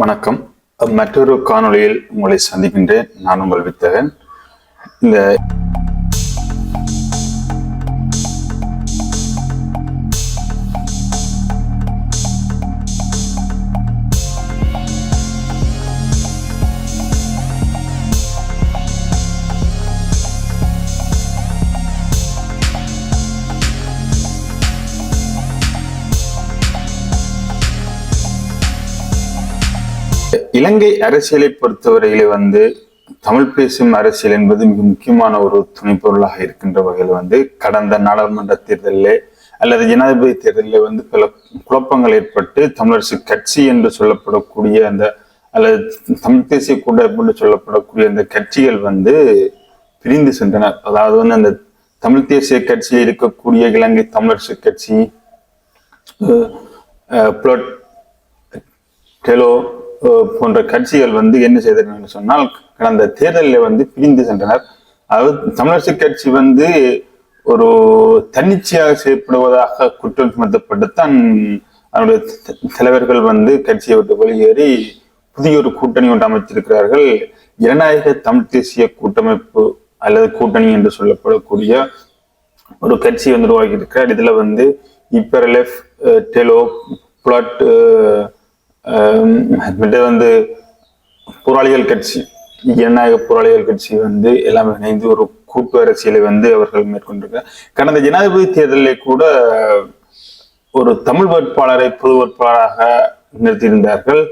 வணக்கம். மற்றொரு காணொளியில் உங்களை சந்திக்கின்றேன். நான் உங்கள் வித்தகன். இந்த இலங்கை அரசியலை பொறுத்தவரையிலே வந்து தமிழ் பேசும் அரசியல் என்பது மிக முக்கியமான ஒரு துணைப்பொருளாக இருக்கின்ற வகையில் வந்து கடந்த நாடாளுமன்ற தேர்தலில் அல்லது ஜனாதிபதி தேர்தலில் வந்து பல குழப்பங்கள் ஏற்பட்டு தமிழரசு கட்சி என்று சொல்லப்படக்கூடிய அந்த அல்லது தமிழ் தேசிய கூட்டமைப்பு என்று சொல்லப்படக்கூடிய அந்த கட்சிகள் வந்து பிரிந்து சென்றனர் அதாவது வந்து அந்த தமிழ் தேசிய கட்சியில் இருக்கக்கூடிய இலங்கை தமிழரசு கட்சி புலட் டெலோ போன்ற கட்சிகள் வந்து என்ன செய்தனர் என்று சொன்னால் கடந்த தேர்தலில் வந்து பிரிந்து சென்றனர். அதாவது தமிழரசு கட்சி வந்து ஒரு தன்னிச்சையாக செயற்படுவதாக குற்றம் சுமத்தப்பட்டுத்தான் அவருடைய தலைவர்கள் வந்து கட்சியை விட்டு வெளியேறி புதிய ஒரு கூட்டணி ஒன்று அமைத்திருக்கிறார்கள். ஜனநாயக தமிழ் தேசிய கூட்டமைப்பு அல்லது கூட்டணி என்று சொல்லப்படக்கூடிய ஒரு கட்சி வந்து உருவாக்கி இருக்கிறார் இதுல வந்து இப்பரலெஃப் டெலோ புலாட் வந்து போராளிகள் கட்சி ஜனநாயக போராளிகள் கட்சி வந்து எல்லாமே இணைந்து ஒரு கூட்டு அரசியலை வந்து அவர்கள் மேற்கொண்டிருக்கிறார் கடந்த ஜனாதிபதி தேர்தலில் கூட ஒரு தமிழ் வேட்பாளரை பொது வேட்பாளராக நிறுத்தியிருந்தார்கள்.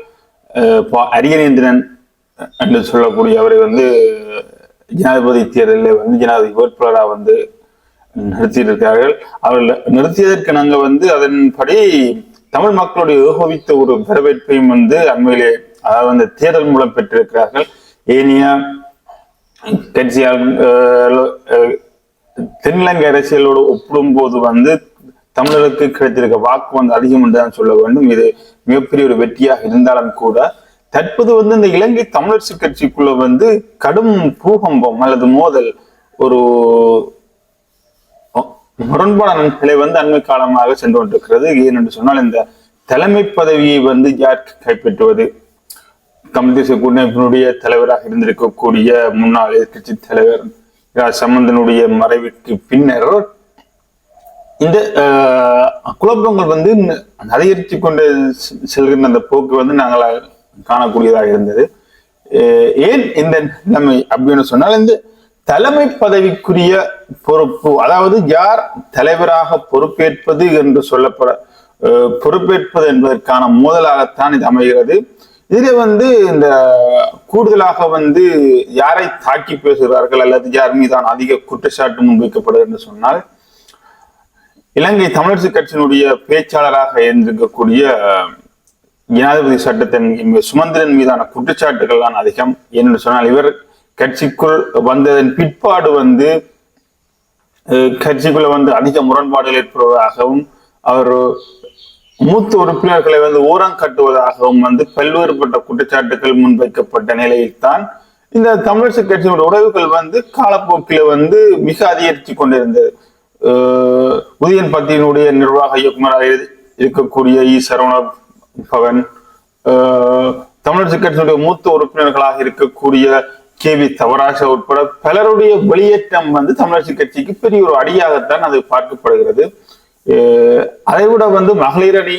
பா- அரியநேந்திரன் என்று சொல்லக்கூடிய அவரை வந்து ஜனாதிபதி தேர்தலில் வந்து ஜனாதிபதி வேட்பாளராக வந்து நிறுத்தியிருக்கிறார்கள். அவர்கள் நிறுத்தியதற்கு நாங்கள் வந்து அதன்படி தமிழ் மக்களுடைய ஏகோபித்த ஒரு வரவேற்பையும் வந்து அண்மையிலே அதாவது அந்த தேர்தல் மூலம் பெற்றிருக்கிறார்கள். ஏனிய கட்சியால் தென்னிலங்கை அரசியலோடு ஒப்பிடும்போது வந்து தமிழருக்கு கிடைத்திருக்க வாக்கு வந்து அதிகம் என்றுதான் சொல்ல வேண்டும். இது மிகப்பெரிய ஒரு வெற்றியாக இருந்தாலும் கூட தற்போது வந்து இந்த இலங்கை தமிழரசு கட்சிக்குள்ள வந்து கடும் பூகம்பம் அல்லது மோதல் ஒரு முரண்பாடான நிலை வந்து அண்மை காலமாக சென்று கொண்டிருக்கிறது. ஏனென்று சொன்னால் இந்த தலைமை பதவியை வந்து யார் கைப்பற்றுவது? கம்யூனிஸ்ட் கூட்டமைப்பினுடைய தலைவராக இருந்திருக்கக்கூடிய முன்னாள் எதிர்க்கட்சி தலைவர் இரா சம்பந்தனுடைய மறைவிற்கு பின்னர் இந்த குழப்பங்கள் வந்து அதிகரித்து கொண்டு செல்கின்ற அந்த போக்கு வந்து நாங்கள் காணக்கூடியதாக இருந்தது. அஹ், ஏன் இந்த நிலைமை? அப்படின்னு சொன்னால் இந்த தலைமை பதவிக்குரிய பொறுப்பு அதாவது யார் தலைவராக பொறுப்பேற்பது என்று சொல்லப்பட பொறுப்பேற்பது என்பதற்கான மோதலாகத்தான் இது அமைகிறது. இதுல வந்து இந்த கூடுதலாக வந்து யாரை தாக்கி பேசுகிறார்கள் அல்லது யார் மீதான அதிக குற்றச்சாட்டு முன்வைக்கப்படுது என்று சொன்னால் இலங்கை தமிழரசு கட்சியினுடைய பேச்சாளராக இருந்திருக்கக்கூடிய ஜனாதிபதி சட்டத்தின் சுமந்திரன் மீதான குற்றச்சாட்டுகள் தான் அதிகம். என்று சொன்னால் இவர் கட்சிக்குள் வந்ததன் பிற்பாடு வந்து கட்சிக்குள்ள வந்து அதிக முரண்பாடுகள் ஏற்படுவதாகவும் அவர் மூத்த உறுப்பினர்களை வந்து ஓரம் கட்டுவதாகவும் வந்து பல்வேறுபட்ட குற்றச்சாட்டுகள் முன்வைக்கப்பட்ட நிலையில்தான் இந்த தமிழரசு கட்சியினுடைய உறவுகள் வந்து காலப்போக்கில வந்து மிக அதிகரித்து கொண்டிருந்தது. உதயன் பத்தியினுடைய நிர்வாக இயக்குநராக இருக்கக்கூடிய இ. சரவண பவன் தமிழரசு கட்சியினுடைய மூத்த உறுப்பினர்களாக இருக்கக்கூடிய கே வி தவராச உட்பட பலருடைய வெளியேற்றம் வந்து தமிழரசு கட்சிக்கு பெரிய ஒரு அடியாகத்தான் அது பார்க்கப்படுகிறது. அதை விட வந்து மகளிர் அணி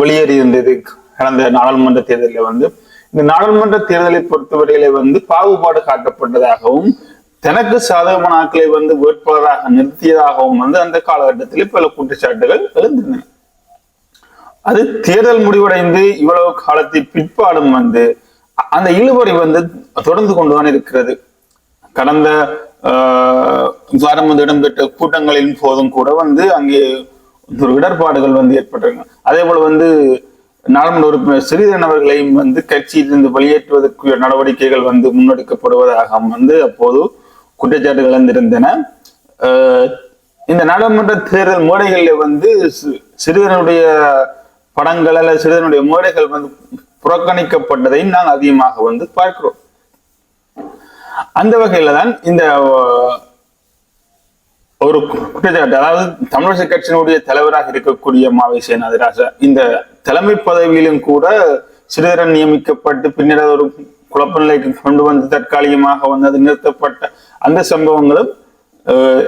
வெளியேறி இருந்தது கடந்த நாடாளுமன்ற தேர்தலில் வந்து. இந்த நாடாளுமன்ற தேர்தலை பொறுத்தவரையில வந்து பாகுபாடு காட்டப்பட்டதாகவும் தனக்கு சாதகமான ஆட்களை வந்து வேட்பாளராக நிறுத்தியதாகவும் வந்து அந்த காலகட்டத்தில் பல குற்றச்சாட்டுகள் எழுந்தன. அது தேர்தல் முடிவடைந்து இவ்வளவு காலத்தை பிற்பாடும் வந்து அந்த இழுபறி வந்து தொடர்ந்து கொண்டுதான் இருக்கிறது. கடந்த வாரம் வந்து இடம்பெற்ற கூட்டங்களின் போதும் கூட வந்து அங்கே ஒரு இடர்பாடுகள் வந்து ஏற்பட்டிருக்கு அதே போல வந்து நாடாளுமன்ற உறுப்பினர் சிறிதன் அவர்களையும் வந்து கட்சியிலிருந்து வெளியேற்றுவதற்குரிய நடவடிக்கைகள் வந்து முன்னெடுக்கப்படுவதாக வந்து அப்போது குற்றச்சாட்டுகள் வந்திருந்தன இந்த நாடாளுமன்ற தேர்தல் மேடைகளில் வந்து சிறுதனுடைய படங்கள் அல்லது சிறுதனுடைய மேடைகள் வந்து புறக்கணிக்கப்பட்டதையும் நாங்கள் அதிகமாக வந்து பார்க்கிறோம். அந்த வகையில தான் இந்த ஒரு குற்றச்சாட்டு அதாவது தமிழரசு கட்சியினுடைய தலைவராக இருக்கக்கூடிய மாவை சேனாதிராஜா இந்த தலைமை பதவியிலும் கூட சிறிதரன் நியமிக்கப்பட்டு பின்னர் ஒரு குழப்ப நிலைக்கு கொண்டு வந்து தற்காலிகமாக வந்து அது நிறுத்தப்பட்ட அந்த சம்பவங்களும்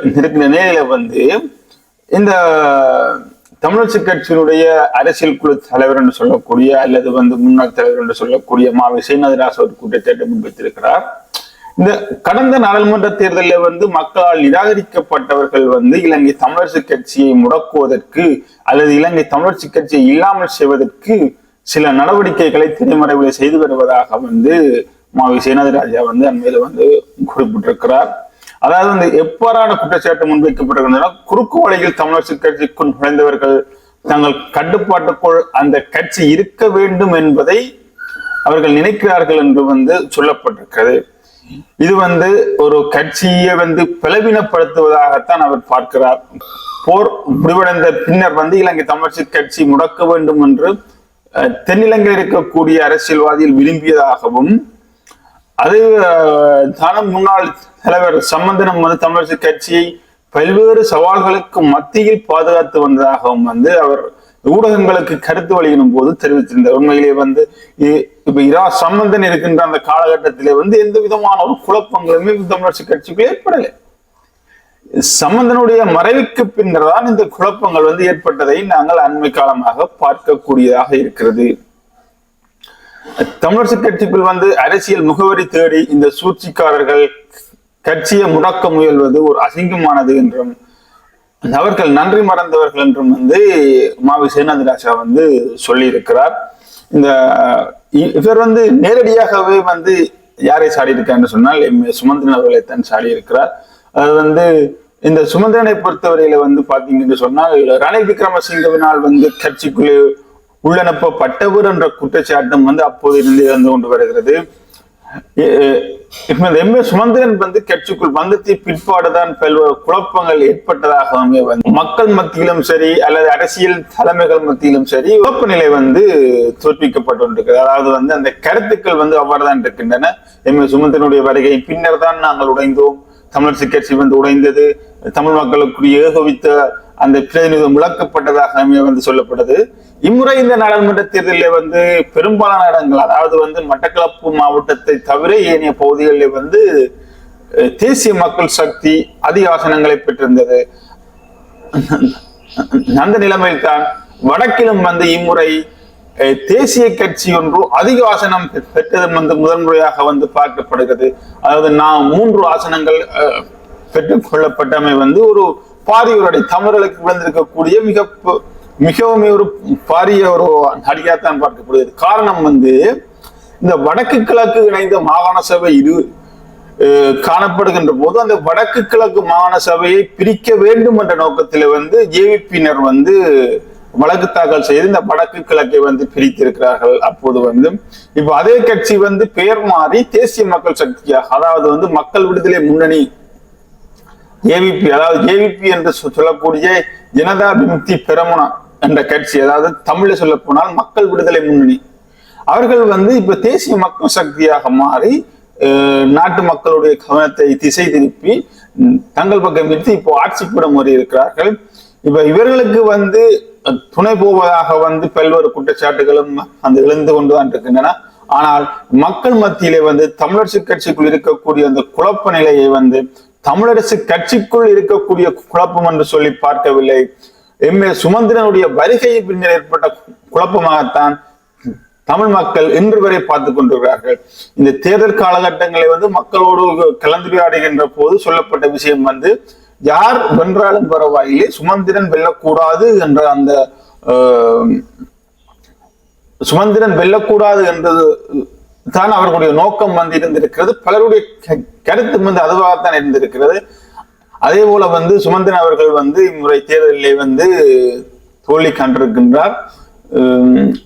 இருக்கிற நிலையில வந்து இந்த தமிழர் கட்சியினுடைய அரசியல் குழு தலைவர் என்று சொல்லக்கூடிய அல்லது வந்து முன்னாள் தலைவர் என்று சொல்லக்கூடிய மாவை சீனதராச ஒரு குற்றச்சாட்டை முன்வைத்திருக்கிறார் இந்த கடந்த நாடாளுமன்ற தேர்தலில் வந்து மக்களால் நிராகரிக்கப்பட்டவர்கள் வந்து இலங்கை தமிழரசு கட்சியை முடக்குவதற்கு அல்லது இலங்கை தமிழரசு கட்சியை இல்லாமல் செய்வதற்கு சில நடவடிக்கைகளை திரைமறைவில் செய்து வருவதாக வந்து மாவி சேனாதிராஜா வந்து அண்மையில வந்து குறிப்பிட்டிருக்கிறார். அதாவது வந்து எவ்வாறான குற்றச்சாட்டு முன்வைக்கப்பட்டிருக்கின்றன குறுக்கு வழியில் தமிழரசு கட்சிக்குள் நுழைந்தவர்கள் தங்கள் கட்டுப்பாட்டுக்குள் அந்த கட்சி இருக்க வேண்டும் என்பதை அவர்கள் நினைக்கிறார்கள் என்று வந்து சொல்லப்பட்டிருக்கிறது. இது வந்து ஒரு கட்சியை வந்து பலவீனப்படுத்துவதாகத்தான் அவர் பார்க்கிறார். போர் முடிவடைந்த பின்னர் வந்து இலங்கை தமிழரசு கட்சி முடக்க வேண்டும் என்று தென்னிலங்கையில் இருக்கக்கூடிய அரசியல்வாதிகள் விரும்பியதாகவும் அது அஹ், தான முன்னாள் தலைவர் சம்பந்தனம் வந்து தமிழரசு கட்சியை பல்வேறு சவால்களுக்கு மத்தியில் பாதுகாத்து வந்ததாகவும் வந்து அவர் ஊடகங்களுக்கு கருத்து வெளியிடும் போது தெரிவித்திருந்தார். உண்மையிலேயே வந்து இப்ப இரா சம்பந்தன் இருக்கின்ற அந்த காலகட்டத்திலே வந்து எந்த விதமான ஒரு குழப்பங்களுமே தமிழரசு கட்சிக்கு ஏற்படலை. சம்பந்தனுடைய மறைவுக்கு பின்னர் தான் இந்த குழப்பங்கள் வந்து ஏற்பட்டதை நாங்கள் அண்மை காலமாக பார்க்கக்கூடியதாக இருக்கிறது. தமிழரசு கட்சிக்குள் வந்து அரசியல் முகவரி தேடி இந்த சூழ்ச்சிக்காரர்கள் கட்சியை முடக்க முயல்வது ஒரு அசிங்கமானது என்றும் அவர்கள் நன்றி மறந்தவர்கள் என்றும் வந்து மாவி சேனாதிராஜா வந்து சொல்லியிருக்கிறார். இந்த இ- இவர் வந்து நேரடியாகவே வந்து யாரை சாடி சொன்னால் எம். ஏ. சுமந்திரன் அவர்களை தான் அது வந்து இந்த சுமந்திரனை பொறுத்தவரையில வந்து பாத்தீங்கன்னு சொன்னால் ரணில் விக்ரமசிங்கவினால் வந்து கட்சிக்குள்ளே உள்ளனுப்பப்பட்டவர் என்ற குற்றச்சாட்டும் வந்து அப்போது இருந்து இருந்து கொண்டு வருகிறது. எம். ஏ சுமந்திரன் வந்து கட்சிக்குள் வந்தத்தை பிற்பாடுதான் பல்வேறு குழப்பங்கள் ஏற்பட்டதாகவுமே வந்து மக்கள் மத்தியிலும் சரி அல்லது அரசியல் தலைமைகள் மத்தியிலும் சரி குழப்ப நிலை வந்து தோற்பிக்கப்பட்டு அதாவது வந்து அந்த கருத்துக்கள் வந்து அவ்வாறுதான் இருக்கின்றன. எம். ஏ சுமந்திரனுடைய வருகை பின்னர் தான் நாங்கள் உடைந்தோம். தமிழரசு கட்சி வந்து உடைந்தது. தமிழ் மக்களுக்குரிய ஏகோபித்த அந்த பிரதிநிதித்துவம் விளக்கப்பட்டதாகவே வந்து சொல்லப்படுது. இம்முறை இந்த நாடாளுமன்ற தேர்தலில் வந்து பெரும்பாலான இடங்கள் அதாவது வந்து மட்டக்களப்பு மாவட்டத்தை தவிர ஏனைய பகுதிகளில் வந்து தேசிய மக்கள் சக்தி அதிக ஆசனங்களை பெற்றிருந்தது. அந்த நிலைமையில் தான் வடக்கிலும் வந்து இம்முறை அஹ், தேசிய கட்சி ஒன்று அதிக ஆசனம் பெ- பெற்றதும் வந்து முதன்முறையாக வந்து பார்க்கப்படுகிறது. அதாவது நான் மூன்று ஆசனங்கள் அஹ், பெற்றுக் கொள்ளப்பட்டமை வந்து ஒரு பாரியோருடைய தமிழர்களுக்கு விழுந்திருக்கக்கூடிய மிக மிகவும் ஒரு பாரிய ஒரு நடிகாத்தான் பார்க்கப்படுகிறது. காரணம் வந்து இந்த வடக்கு கிழக்கு இணைந்த மாகாண சபை இரு அஹ் காணப்படுகின்ற போது அந்த வடக்கு கிழக்கு மாகாண சபையை பிரிக்க வேண்டும் என்ற நோக்கத்தில் வந்து ஜேவிபியினர் வந்து வழக்கு தாக்கல் செய்து இந்த வடக்கு கிழக்கை வந்து பிரித்திருக்கிறார்கள். அப்போது வந்து இப்ப அதே கட்சி வந்து பெயர் மாறி தேசிய மக்கள் சக்தியாக அதாவது வந்து மக்கள் விடுதலை முன்னணி ஏவிபி அதாவது ஏவிபி என்று சொல்லக்கூடிய ஜனதா விமுக்தி பெரமுனா என்ற கட்சி அதாவது தமிழில் சொல்ல போனால் மக்கள் விடுதலை முன்னணி. அவர்கள் வந்து இப்ப தேசிய மக்கள் சக்தியாக மாறி நாட்டு மக்களுடைய கவனத்தை திசை திருப்பி தங்கள் பக்கம் விட்டு இப்போ ஆட்சிப்படம் முறை இருக்கிறார்கள். இப்ப இவர்களுக்கு வந்து துணை போவதாக வந்து பல்வேறு குற்றச்சாட்டுகளும் அந்த எழுந்து கொண்டுதான் இருக்கின்றன. ஆனால் மக்கள் மத்தியிலே வந்து தமிழரசு கட்சிக்குள் இருக்கக்கூடிய அந்த குழப்ப நிலையை வந்து தமிழரசு கட்சிக்குள் இருக்கக்கூடிய குழப்பம் என்று சொல்லி பார்க்கவில்லை. எம். ஏ. சுமந்திரனுடைய வருகையை பின்னர் ஏற்பட்ட குழப்பமாகத்தான் தமிழ் மக்கள் இன்று வரை பார்த்து கொண்டிருக்கிறார்கள். இந்த தேர்தல் காலகட்டங்களை வந்து மக்களோடு கலந்துரையாடுகின்ற போது சொல்லப்பட்ட விஷயம் வந்து யார் வென்றாலும் பரவாயில்லை சுமந்திரன் வெல்லக்கூடாது என்ற அந்த ஆஹ், சுமந்திரன் வெல்லக்கூடாது என்றது தான் அவர்களுடைய நோக்கம் வந்து இருந்திருக்கிறது. பலருடைய க- கருத்து வந்து அதுவாகத்தான் இருந்திருக்கிறது. அதே போல வந்து சுமந்திரன் அவர்கள் வந்து இம்முறை தேர்தலிலே வந்து தோல்வி கண்டிருக்கின்றார்.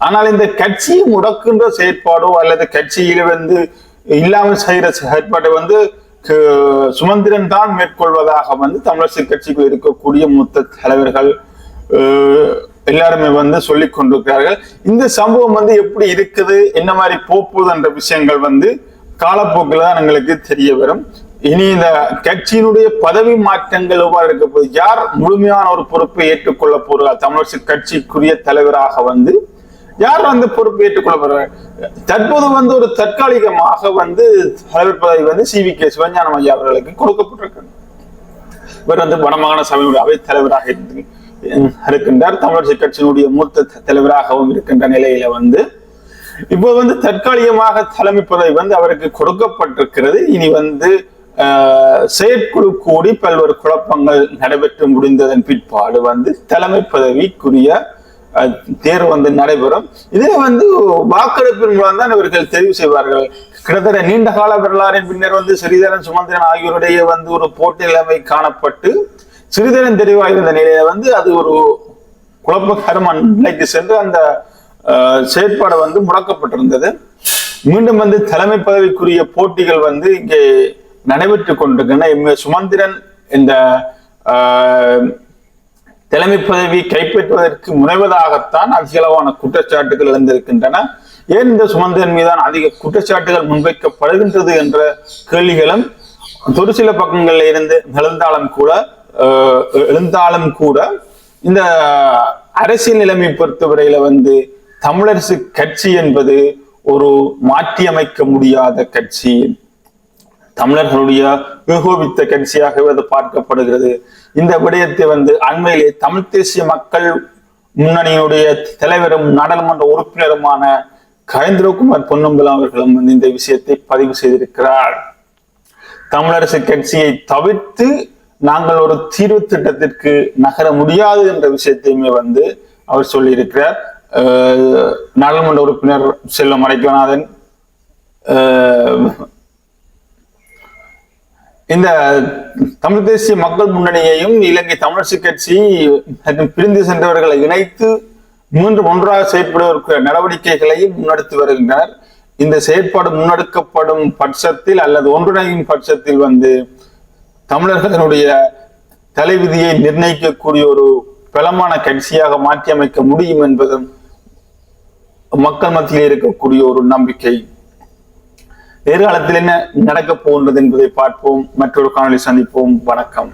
ஆனால் இந்த கட்சியை முடக்குன்ற செயற்பாடோ அல்லது கட்சியில வந்து இல்லாமல் செய்கிற செயற்பாட்டை வந்து சுமந்திரன் தான் மேற்கொள்வதாக வந்து தமிழரசு கட்சிக்குள் இருக்கக்கூடிய மூத்த தலைவர்கள் எல்லாருமே வந்து சொல்லிக் கொண்டிருக்கிறார்கள். இந்த சம்பவம் வந்து எப்படி இருக்குது என்ன மாதிரி போகுது என்ற விஷயங்கள் வந்து காலப்போக்கில் தான் எங்களுக்கு தெரிய வரும். இனி இந்த கட்சியினுடைய பதவி மாற்றங்கள் எவ்வாறு இருக்க போகுது? யார் முழுமையான ஒரு பொறுப்பை ஏற்றுக்கொள்ள போறார் தமிழரசு கட்சிக்குரிய தலைவராக வந்து யார் வந்து பொறுப்பு ஏற்றுக்கொள்ளப்படுறார் தற்போது வந்து ஒரு தற்காலிகமாக வந்து தலைவர் பதவி வந்து சி வி கே சிவஞானம் ஐயா அவர்களுக்கு கொடுக்கப்பட்டிருக்கு இவர் வந்து வடமாகாண சபையுடைய அவை தலைவராக இருந்து இருக்கின்றார். தமிழரசு கட்சியினுடைய மூத்த தலைவராகவும் இருக்கின்ற நிலையில வந்து இப்போ வந்து தற்காலிகமாக தலைமை பதவி வந்து அவருக்கு கொடுக்கப்பட்டிருக்கிறது. இனி வந்து செயற்குழு கூடி பல்வேறு குழப்பங்கள் நடைபெற்று முடிந்ததன் பிற்பாடு வந்து தலைமை பதவிக்குரிய தேர்வு வந்து நடைபெறும். இதே வந்து வாக்கெடுப்பின் மூலம் தான் இவர்கள் தெரிவு செய்வார்கள். கிட்டத்தட்ட நீண்ட கால வரலாறின் பின்னர் வந்து ஸ்ரீதரன் சுமந்திரன் ஆகியோருடைய வந்து ஒரு போட்டி நிலைமை காணப்பட்டு சிறிதரன் தெரிவாயிருந்த நிலையில வந்து அது ஒரு குழப்பகரமான நிலைக்கு சென்று அந்த செயற்பாடு வந்து முடக்கப்பட்டிருந்தது. மீண்டும் வந்து தலைமை பதவிக்குரிய போட்டிகள் வந்து இங்கே நடைபெற்றுக் கொண்டிருக்கின்றன. எம். சுமந்திரன் இந்த தலைமை பதவி கைப்பற்றுவதற்கு முனைவதாகத்தான் அதிகளவான குற்றச்சாட்டுகள் எழுந்திருக்கின்றன. ஏன் இந்த சுமந்திரன் மீதான அதிக குற்றச்சாட்டுகள் முன்வைக்கப்படுகின்றது என்ற கேள்விகளும் ஒரு சில பக்கங்களில் இருந்து எழுந்தாலும் கூட எழுந்தாலும் கூட இந்த அரசியல் நிலைமை பொறுத்தவரையில வந்து தமிழரசு கட்சி என்பது ஒரு மாற்றியமைக்க முடியாத கட்சி. தமிழர்களுடைய ஏகோபித்த கட்சியாகவே அது பார்க்கப்படுகிறது. இந்த விடயத்தை வந்து அண்மையிலே தமிழ் தேசிய மக்கள் முன்னணியுடைய தலைவரும் நாடாளுமன்ற உறுப்பினருமான கரேந்திரகுமார் பொன்னம்பலம் அவர்களும் வந்து இந்த விஷயத்தை பதிவு செய்திருக்கிறார். தமிழரசு கட்சியை தவிர்த்து நாங்கள் ஒரு தீர்வு திட்டத்திற்கு நகர முடியாது என்ற விஷயத்தையுமே வந்து அவர் சொல்லியிருக்கிறார். நாடாளுமன்ற உறுப்பினர் செல்வம் அடைக்கநாதன் அஹ், இந்த தமிழ் தேசிய மக்கள் முன்னணியையும் இலங்கை தமிழரசு கட்சி பிரிந்து சென்றவர்களை இணைத்து மீண்டும் ஒன்றாக செயற்படுவதற்கு நடவடிக்கைகளையும் முன்னெடுத்து வருகின்றனர். இந்த செயற்பாடு முன்னெடுக்கப்படும் பட்சத்தில் அல்லது ஒன்றிணையும் பட்சத்தில் வந்து தமிழர்களினுடைய தலைவிதியை நிர்ணயிக்கக்கூடிய ஒரு பலமான கட்சியாக மாற்றியமைக்க முடியும் என்பதும் மக்கள் மத்தியில் இருக்கக்கூடிய ஒரு நம்பிக்கை. எதிர்காலத்தில் என்ன நடக்கப் போகின்றது என்பதை பார்ப்போம். மற்றொரு காணொலி சந்திப்போம். வணக்கம்.